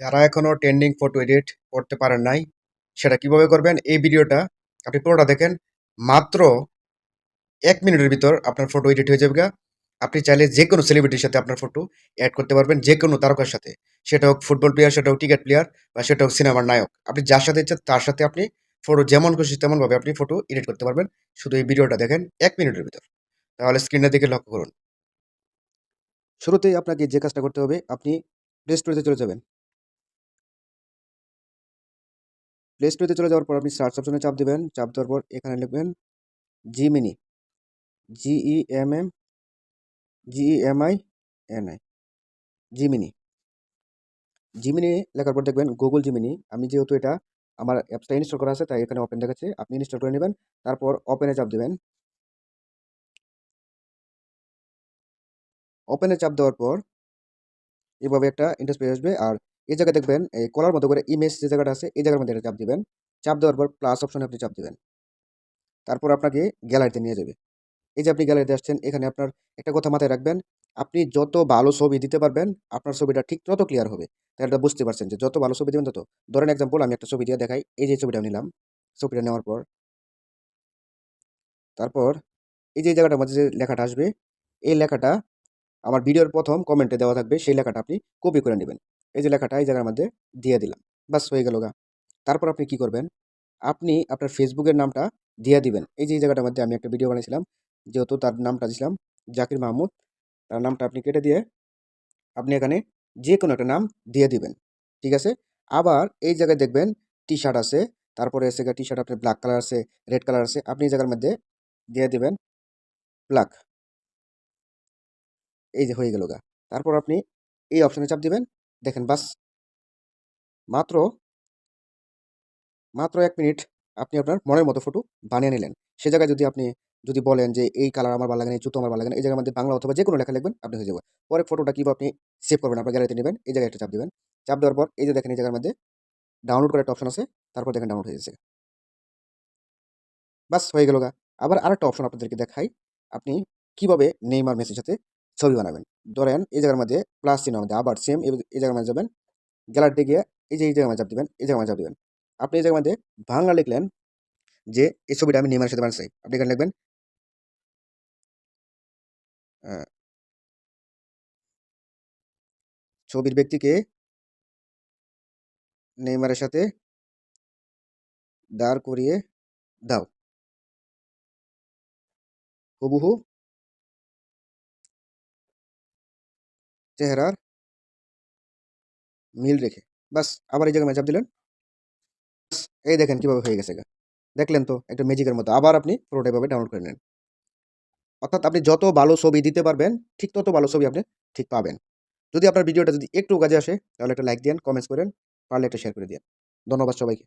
যারা এখনও trending photo edit করতে পারেন নাই, সেটা কীভাবে করবেন? এই ভিডিওটা আপনি পুরোটা দেখেন। মাত্র এক মিনিটের ভিতর আপনার ফটো এডিট হয়ে যাবে। আপনি চাইলে যে কোনো সেলিব্রিটির সাথে আপনার ফটো অ্যাড করতে পারবেন যে কোনো তারকার সাথে। সেটা হোক ফুটবল প্লেয়ার সেটা হোক ক্রিকেট প্লেয়ার বা সেটা হোক সিনেমার নায়ক। আপনি যার সাথে ইচ্ছা তার সাথে আপনি ফটো যেমন খুশি তেমনভাবে আপনি ফটো এডিট করতে পারবেন। শুধু এই ভিডিওটা দেখেন এক মিনিটের ভিতর। তাহলে স্ক্রিনের দিকে লক্ষ্য করুন। শুরুতেই আপনাকে যে কাজটা করতে হবে, আপনি প্লে স্টোরেতে চলে যাবেন। প্লে স্টোরেতে চলে যাওয়ার পর আপনি সার্চ অপশনে চাপ দেবেন। চাপ দেওয়ার পর এখানে লিখবেন Gemini G E M M G E M I N I Gemini Gemini লেখার পর দেখবেন গুগল জিমিনি আমি যেহেতু এটা আমার অ্যাপসটা ইনস্টল করা আছে, তাই এখানে ওপেন দেখাচ্ছে। আপনি ইনস্টল করে নেবেন। তারপর ওপেনে চাপ দেবেন। ওপেনে চাপ দেওয়ার পর এভাবে একটা ইন্টারফেস আসবে। আর এই জায়গায় দেখবেন, এই কলার মতো করে ইমেজ যে জায়গাটা আছে, এই জায়গার মধ্যে চাপ দিবেন। চাপ দেওয়ার পর প্লাস অপশনে আপনি চাপ দিবেন। তারপর আপনাকে গ্যালারিতে নিয়ে যাবে। এই যে আপনি গ্যালারিতে আসছেন, এখানে আপনার একটা কথা মাথায় রাখবেন, আপনি যত ভালো ছবি দিতে পারবেন, আপনার ছবিটা ঠিক তত ক্লিয়ার হবে। তাই এটা বুঝতে পারছেন যে যত ভালো ছবি দেবেন, তত। ধরেন এক্সাম্পল আমি একটা ছবি দিয়ে দেখাই, এই যে ছবিটা নিলাম, ছবিটা নেওয়ার পর। তারপর এই যে জায়গাটার মধ্যে যে লেখাটা আসবে, এই লেখাটা আমার ভিডিওর প্রথম কমেন্টে দেওয়া থাকবে, সেই লেখাটা আপনি কপি করে নেবেন। এই যে লেখাটা, এই জায়গার মধ্যে দিয়ে দিলাম। বাস হয়ে গেল গা। তারপর আপনি কি করবেন? আপনি আপনার ফেসবুকের নামটা দিয়ে দিবেন। এই যে জায়গাটার মধ্যে আমি একটা ভিডিও বানিয়েছিলাম, যেহেতু তার নামটা দিয়েছিলাম, জাকির মাহমুদ। তার নামটা আপনি কেটে দিয়ে আপনি এখানে যে কোনো একটা নাম দিয়ে দিবেন। ঠিক আছে? আবার এই জায়গায় দেখবেন টি শার্ট আছে, তারপরে এসে টি শার্ট আপনার ব্ল্যাক কালার আছে রেড কালার আছে। আপনি এই জায়গার মধ্যে দিয়ে দিবেন ব্ল্যাক এই যে, হয়ে গেল গা। তারপর আপনি এই অপশানে চাপ দিবেন দেখেন বাস, মাত্র মাত্র এক মিনিট আপনি আপনার মনের মতো ফটো বানিয়ে নিলেন। সে জায়গায় যদি আপনি, যদি বলেন যে এই কালার আমার ভালো লাগে জুতো আমার ভালো লাগে এই জায়গার মধ্যে বাংলা অথবা যে কোনো লেখা লিখবেন, আপনি হয়ে যাবে। পরে ফটোটা কীভাবে আপনি সেভ করবেন, আপনার গ্যালারিতে নেবেন, এই জায়গায় একটা চাপ দেবেন। চাপ দেওয়ার পর এই যে দেখেন এই জায়গার মধ্যে ডাউনলোড করার একটা অপশন আছে, তারপর দেখেন ডাউনলোড হয়ে গেছে। বাস হয়ে গেল গা। আবার আরেকটা অপশন আপনাদেরকে দেখাই, আপনি কীভাবে নেইমার মেসির সাথে ছবি বানাবেন। ধরেন এই জায়গার মধ্যে প্লাস চিহ্ন মধ্যে আবার সেম এই জায়গার মধ্যে যাবেন গ্যালারিতে গিয়ে এই যে এই জায়গার মধ্যে চাপ দিবেন, এই জায়গার মধ্যে চাপ দিবেন। আপনি এই জায়গার মধ্যে বাংলা লিখলেন যে এই ছবিটা আমি নেইমারের সাথে বানাচ্ছি। আপনি এখানে লিখবেন ছবির ব্যক্তিকে নেইমারের সাথে দাঁড় করিয়ে দাও। হুবহু চেহারার মিল রেখে বাস আবার এই জায়গায় চাপ দিলেন এই দেখেন কীভাবে হয়ে গেছে দেখলেন তো একটা ম্যাজিকের মতো আবার আপনি পুরোটা এভাবে ডাউনলোড করে নেন অর্থাৎ আপনি যত ভালো ছবি দিতে পারবেন ঠিক তত ভালো ছবি আপনি ঠিক পাবেন যদি আপনার ভিডিওটা যদি একটু কাজে আসে তাহলে একটা লাইক দেন কমেন্টস করেন পারলে একটা শেয়ার করে দিন ধন্যবাদ সবাইকে